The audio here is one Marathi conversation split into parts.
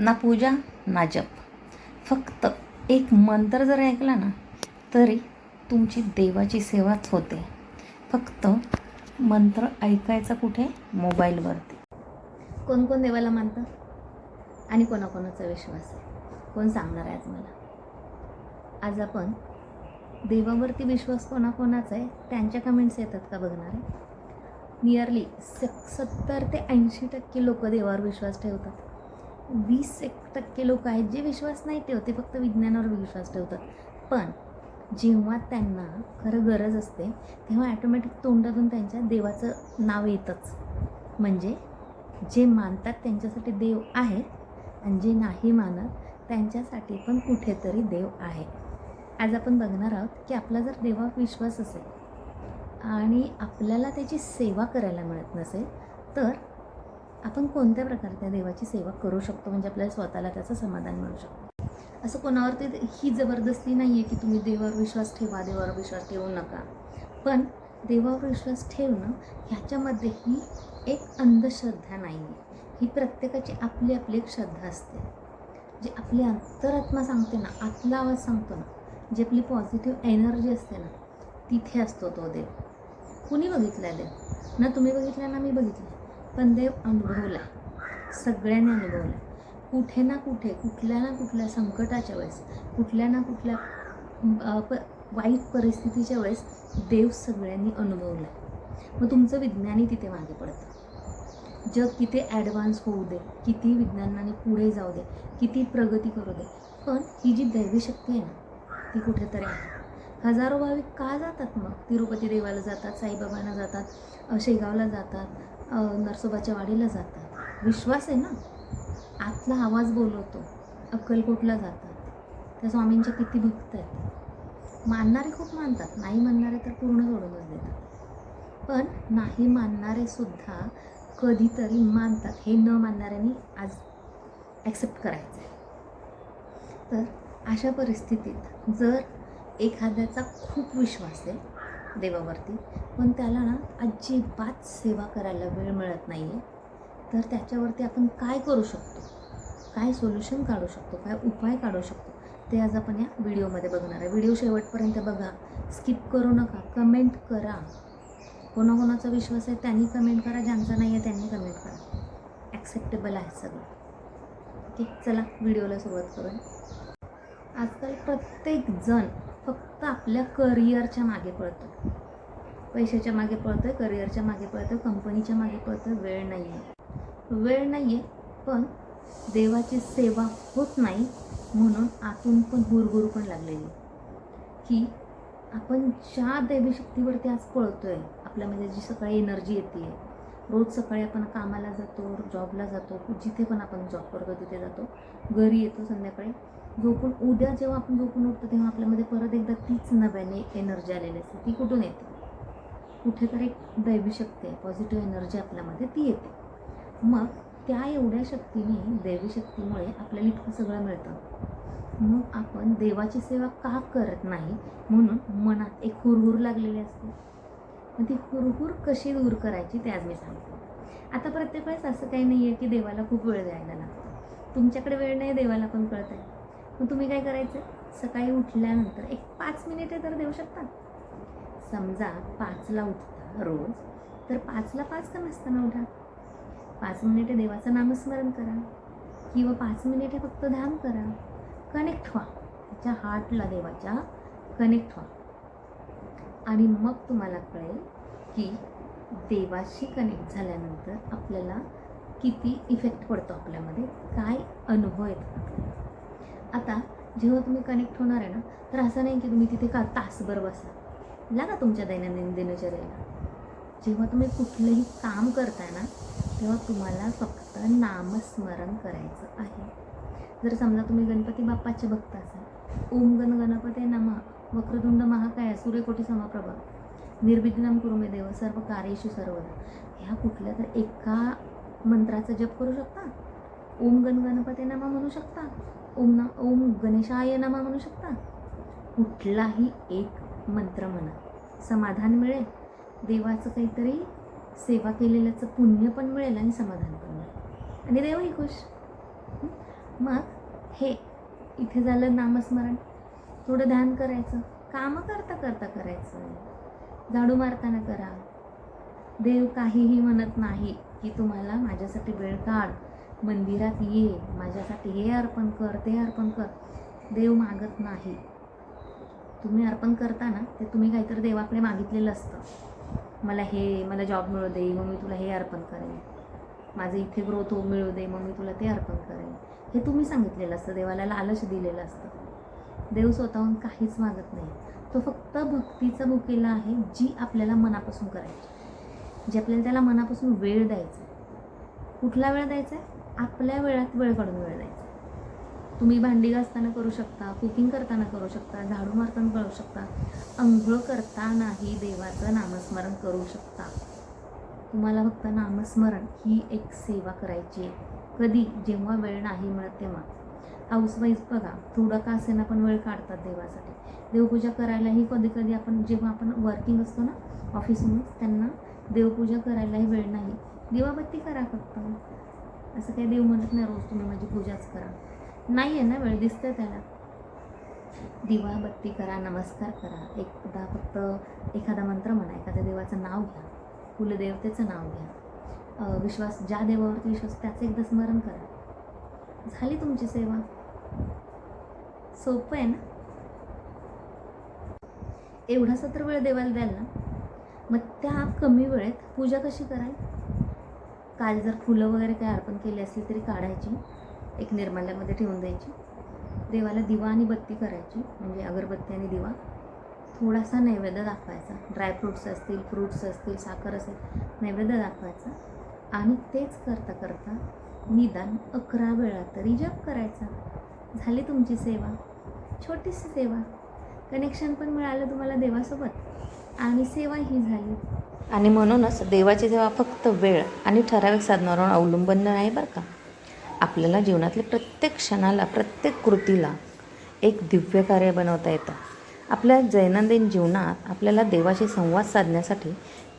ना पूजा ना जप. फक्त एक मंत्र जर ऐकला ना तरी तुमची देवाची सेवाच होते. फक्त मंत्र ऐकायचा कुठे? मोबाईलवरती. कोण कोण देवाला मानतं? आणि कोणाकोणाचा विश्वास आहे? कोण सांगणार आहे आज मला? आज आपण देवावरती विश्वास कोणाकोणाचा आहे त्यांच्या कमेंट्स येतात का बघणार आहे? नियरली स सत्तर ते ऐंशी टक्के लोक देवावर विश्वास ठेवतात. वीस एक टक्के लोक आहेत जे विश्वास नाही ठेवते फक्त विज्ञानावर विश्वास ठेवतात. पण जेव्हा त्यांना खरं गरज असते तेव्हा ॲटोमॅटिक तोंडातून त्यांच्या देवाचं नाव येतंच. म्हणजे जे मानतात त्यांच्यासाठी देव आहे आणि जे नाही मानत त्यांच्यासाठी पण कुठेतरी देव आहे. आज आपण बघणार आहोत की आपला जर देवावर विश्वास असेल आणि आपल्याला त्याची सेवा करायला मिळत नसेल तर आपण कोणत्या प्रकारच्या देवाची सेवा करू शकतो? म्हणजे आपल्याला स्वतःला त्याचं समाधान मिळू शकतं. असं कोणावरती ही जबरदस्ती नाही आहे की तुम्ही देवावर विश्वास ठेवा देवावर विश्वास ठेवू नका. पण देवावर विश्वास ठेवणं ह्याच्यामध्ये ही एक अंधश्रद्धा नाही आहे ही प्रत्येकाची आपली आपली एक श्रद्धा असते. जी आपली अंतरात्मा सांगते ना आतला आवाज सांगतो ना जी आपली पॉझिटिव्ह एनर्जी असते ना तिथे असतो तो देव. कुणी बघितला देव? ना तुम्ही बघितला ना मी बघितलं? पण देव अनुभवला सगळ्यांनी अनुभवला कुठे ना कुठे कुठल्या ना कुठल्या संकटाच्या वेळेस कुठल्या ना कुठल्या प वाईट परिस्थितीच्या वेळेस देव सगळ्यांनी अनुभवला मग तुमचं विज्ञानही तिथे मागे पडतं. जग किती ॲडव्हान्स होऊ दे किती विज्ञानाने पुढे जाऊ दे किती प्रगती करू दे पण ही जी दैवी शक्ती आहे ना ती कुठेतरी आहे. हजारो भाविक का जातात मग? तिरुपती देवाला जातात साईबाबांना जातात शेगावला जातात नरसोबाच्या वाडीला जातात. विश्वास आहे ना? आतला आवाज बोलवतो. अक्कलकोटला जातात? त्या स्वामींच्या किती भक्त आहेत. मानणारे खूप मानतात. नाही मानणारे तर पूर्ण सोडूनच देतात. पण नाही मानणारे सुद्धा कधीतरी मानतात. हे न मानणाऱ्यांनी आज ॲक्सेप्ट करायचं आहे तर अशा परिस्थितीत जर एखाद्याचा खूप विश्वास आहे देवावरती. पण त्याला ना अजिबात सेवा करायला वेळ मिळत नाही आहे तर त्याच्यावरती आपण काय करू शकतो? काय सोल्युशन काढू शकतो? काय उपाय काढू शकतो? ते आज आपण या व्हिडिओमध्ये बघणार आहे. व्हिडिओ शेवटपर्यंत बघा. स्किप करू नका. कमेंट करा. कोणाकोणाचा विश्वास आहे त्यांनी कमेंट करा. ज्यांचा नाही आहे त्यांनी कमेंट करा. ॲक्सेप्टेबल आहे सगळं. ओके चला व्हिडिओला सुरुवात करूया. आजकाल प्रत्येक जण फक्त आपल्या करिअरच्या मागे पळतो. पैशाच्या मागे पळतोय करिअरच्या मागे पळतोय कंपनीच्या मागे पळतोय वेळ नाही आहे वेळ नाही आहे पण देवाची सेवा होत नाही म्हणून आतून पण हुरहुर पण लागलेली. की आपण ज्या देवी शक्तीवरती आज पळतोय आपल्यामध्ये जी सकाळी एनर्जी येते रोज सकाळी आपण कामाला जातो जॉबला जातो जिथे पण आपण जॉब करतो तिथे जातो. घरी येतो संध्याकाळी. झोपून उद्या जेव्हा आपण झोपून उठतो तेव्हा आपल्यामध्ये परत एकदा तीच नव्याने एनर्जी आलेली असते. ती कुठून येते? कुठेतरी एक दैवी शक्ती आहे. पॉझिटिव्ह एनर्जी आपल्यामध्ये ती येते. मग त्या एवढ्या शक्तीने दैवी शक्तीमुळे आपल्याला इतकं सगळं मिळतं. मग आपण देवाची सेवा का करत नाही? म्हणून मनात एक हुरहुर लागलेली असते. मग ती हुरहुर कशी दूर करायची ते आज मी सांगते. आता प्रत्येक वेळेस असं काही नाही आहे की देवाला खूप वेळ द्यायला लागतो. तुमच्याकडे वेळ नाही देवाला पण कळत आहे मग तुम्ही काय करायचं? सकाळी उठल्यानंतर एक पाच मिनिटे तर देऊ शकता. समजा पाचला उठता रोज तर पाचला पाच का नसताना उठा? पाच मिनिटे देवाचं नामस्मरण करा. किंवा पाच मिनिटे फक्त ध्यान करा. कनेक्ट व्हा. त्याच्या हार्टला देवाच्या कनेक्ट व्हा. आणि मग तुम्हाला कळेल की देवाशी कनेक्ट झाल्यानंतर आपल्याला किती इफेक्ट पडतो आपल्यामध्ये काय अनुभव येतात आता जेव्हा तुम्ही कनेक्ट होणार आहे ना तर असं नाही की तुम्ही तिथे का तासभर बसा. लागा तुमच्या दैनंदिन दिनचर्येला. जेव्हा तुम्ही कुठलंही काम करताय ना तेव्हा तुम्हाला फक्त नामस्मरण करायचं आहे. जर समजा तुम्ही गणपती बाप्पाचे भक्त असाल ओम गण गणपते नमा. वक्रतुंड महाकाय सूर्यकोटी समप्रभा निर्विघ्नम कुरु मे देव सर्व कार्येशु सर्वदा. ह्या कुठल्या तर एका मंत्राचा जप करू शकता? ओम गण गणपते नमा म्हणू शकता? ओम ना ओम गणेशाय नमा म्हणू शकता? कुठलाही एक मंत्र म्हणा. समाधान मिळेल. देवाचं काहीतरी सेवा केलेल्याचं पुण्य पण मिळेल आणि समाधान पण मिळेल. आणि देवही खुश. मग हे इथे झालं नामस्मरण. थोडं ध्यान करायचं. कामं करता करता करायचं. झाडू मारताना करा. देव काहीही म्हणत नाही की तुम्हाला माझ्यासाठी वेळ काढ. मंदिरात ये. माझ्यासाठी हे अर्पण कर ते अर्पण कर. देव मागत नाही. तुम्ही अर्पण करता ना ते तुम्ही काहीतरी देवाकडे मागितलेलं असतं. मला हे मला जॉब मिळू दे मग मी तुला हे अर्पण करेन. माझं इथे ग्रोथ हो मिळू दे मग मी तुला ते अर्पण करेन. हे तुम्ही सांगितलेलं असतं देवाला लालच दिलेलं असतं. देव स्वतःहून काहीच मागत नाही. तो फक्त भक्तीचा भुकेला आहे जी आपल्याला मनापासून करायची. जी आपल्याला त्याला मनापासून वेळ द्यायचा आहे. कुठला वेळ द्यायचा आहे? आपल्या वेळात वेळ काढून वेळ द्यायचा तुम्ही भांडी घासताना करू शकता कुकिंग करताना करू शकता झाडू मारताना करू शकता अंघोळ करतानाही देवाचं नामस्मरण करू शकता. तुम्हाला फक्त नामस्मरण ही एक सेवा करायची आहे. कधी जेव्हा वेळ नाही मिळत तेव्हा. हाऊसवाईज बघा थोडं का असेना पण वेळ काढतात देवासाठी. देवपूजा करायलाही कधी कधी आपण जेव्हा आपण वर्किंग असतो ना ऑफिसमधून त्यांना देवपूजा करायलाही वेळ नाही. दिवाबत्ती करा फक्त. असं काही देव म्हणत नाही रोज तुम्ही माझी पूजाच करा. नाही आहे ना वेळ दिसतं त्याला. दिवा बत्ती करा नमस्कार करा. एकदा फक्त एखादा मंत्र म्हणा एखाद्या देवाचं नाव घ्या. कुलदेवतेचं नाव घ्या. विश्वास ज्या देवावरती विश्वास त्याचं एकदा स्मरण करा. झाली तुमची सेवा. सोपं आहे ना? एवढासा तर वेळ देवाला द्याल ना मग त्या कमी वेळेत पूजा कशी कराल? काल जर फुलं वगैरे काय अर्पण केली असली तरी काढायची एक निर्माल्यामध्ये ठेवून द्यायची. देवाला दिवा आणि बत्ती करायची म्हणजे अगरबत्ती आणि दिवा. थोडासा नैवेद्य दाखवायचा. ड्रायफ्रूट्स असतील फ्रूट्स असतील साखर असेल नैवेद्य दाखवायचा. आणि तेच करता करता निदान अकरा वेळा तरी जप करायचा. झाली तुमची सेवा. छोटीशी सेवा. कनेक्शन पण मिळालं तुम्हाला देवासोबत. आणि सेवाही झाली. आणि म्हणूनच देवाची सेवा फक्त वेळ आणि ठराविक साधनावर अवलंबून नाही बरं का? आपल्याला जीवनातल्या प्रत्येक क्षणाला प्रत्येक कृतीला एक दिव्य कार्य बनवता येतं. आपल्या दैनंदिन जीवनात आपल्याला देवाशी संवाद साधण्यासाठी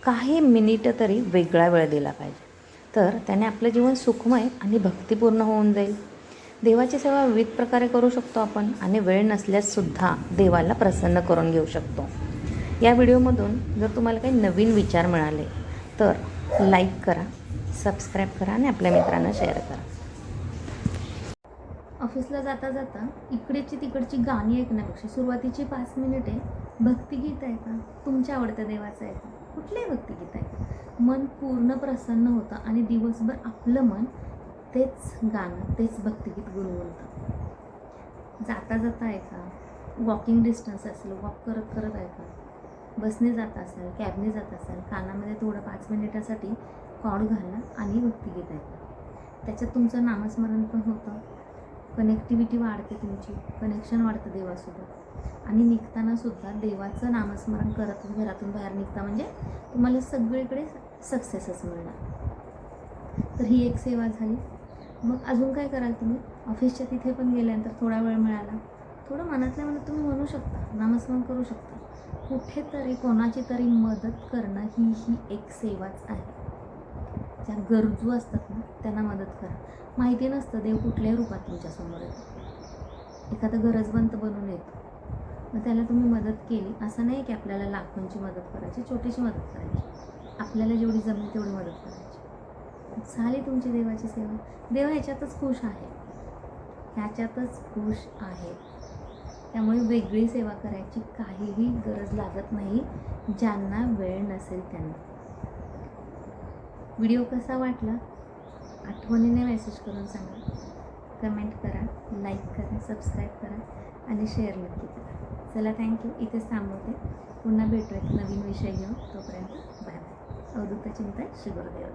काही मिनिटं तरी वेगळा वेळ दिला पाहिजे. तर त्याने आपलं जीवन सुखमय आणि भक्तिपूर्ण होऊन जाईल. देवाची सेवा विविध प्रकारे करू शकतो आपण आणि वेळ नसल्याससुद्धा देवाला प्रसन्न करून घेऊ शकतो. या व्हिडिओमधून जर तुम्हाला काही नवीन विचार मिळाले तर लाईक करा सबस्क्राईब करा आणि आपल्या मित्रांना शेअर करा. ऑफिसला जाता जाता इकडेची तिकडची गाणी ऐकण्यापेक्षा सुरुवातीची पाच मिनिटे भक्तिगीत आहे का? तुमच्या आवडत्या देवाचं आहे का? कुठलंही भक्तिगीत आहे मन पूर्ण प्रसन्न होतं आणि दिवसभर आपलं मन तेच गाणं तेच भक्तिगीत गुणगुणतं. जाता जाता ऐका वॉकिंग डिस्टन्स असेल वॉक करत करत ऐका बसने जात असाल कॅबने जात असाल कानामध्ये थोडं पाच मिनिटासाठी कॉड घाला आणि भक्तिगीत ऐका त्याच्यात तुमचं नामस्मरण पण होतं. कनेक्टिव्हिटी वाढते तुमची कनेक्शन वाढतं देवासोबत. आणि निघतानासुद्धा देवाचं नामस्मरण करत घरातून बाहेर निघता म्हणजे तुम्हाला सगळीकडे सक्सेसच मिळणार. तर ही एक सेवा झाली. मग अजून काय कराल तुम्ही? ऑफिसच्या तिथे पण गेल्यानंतर थोडा वेळ मिळाला. थोडं मनातल्या मनात तुम्ही म्हणू शकता नामस्मरण करू शकता. कुठेतरी कोणाची तरी मदत करणं ही ही एक सेवाच आहे. ज्या गरजू असतात ना त्यांना मदत करा. माहिती नसतं देव कुठल्याही रूपात तुमच्यासमोर येतो. एखादा गरजवंत बनून येतो. मग त्याला तुम्ही मदत केली. असं नाही की आपल्याला लाखोंची मदत करायची छोटीशी मदत करायची. आपल्याला जेवढी जमेल तेवढी मदत करायची. झाली तुमची देवाची सेवा. देव ह्याच्यातच खुश आहे. ह्याच्यातच खुश आहे. त्यामुळे वेगळी सेवा करायची काहीही गरज लागत नाही ज्यांना वेळ नसेल त्यांना. व्हिडिओ कसा वाटला? आठवणीने मेसेज करून सांगा. कमेंट करा लाईक करा सबस्क्राईब करा आणि शेअर नक्की करा. चला थँक्यू इथेच थांबवते. पुन्हा भेटू एक नवीन विषय घेऊन. तोपर्यंत बाय बाय अवधूत चिंता श्री गुरुदेव